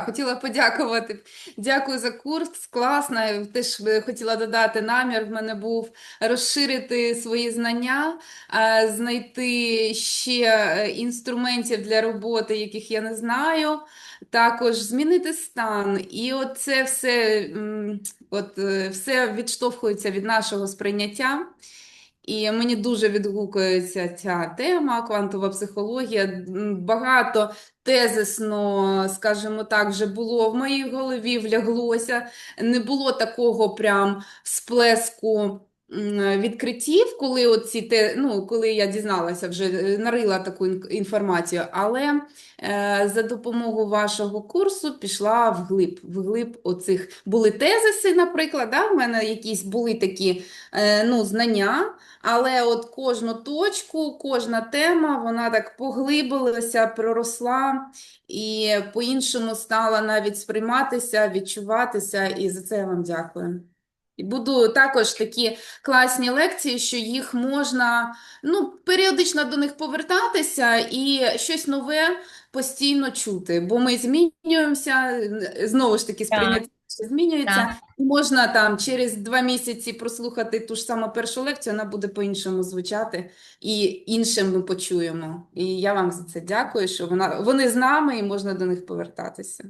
Хотіла подякувати. Дякую за курс. Класно. Теж хотіла додати намір. В мене був розширити свої знання, знайти ще е, інструментів для роботи, яких я не знаю. Також змінити стан. І от це все, от, все відштовхується від нашого сприйняття. І мені дуже відгукується ця тема, квантова психологія. Багато тезисно, скажімо так, вже було в моїй голові, вляглося. Не було такого прям сплеску м, відкриттів, коли оці те, ну, коли я дізналася, вже е, нарила таку ін- інформацію. Але е, за допомогою вашого курсу пішла вглиб, вглиб оцих були тезиси, наприклад, да, в мене якісь були такі е, ну, знання. Але от кожну точку, кожна тема, вона так поглибилася, проросла і по-іншому стала навіть сприйматися, відчуватися, і за це я вам дякую. І буду також такі класні лекції, що їх можна ну, періодично до них повертатися і щось нове постійно чути, бо ми змінюємося, знову ж таки, сприйняття змінюється. Так. І Можна там через два місяці прослухати ту ж саму першу лекцію, вона буде по-іншому звучати, і іншим ми почуємо. І я вам за це дякую, що вона, вони з нами і можна до них повертатися.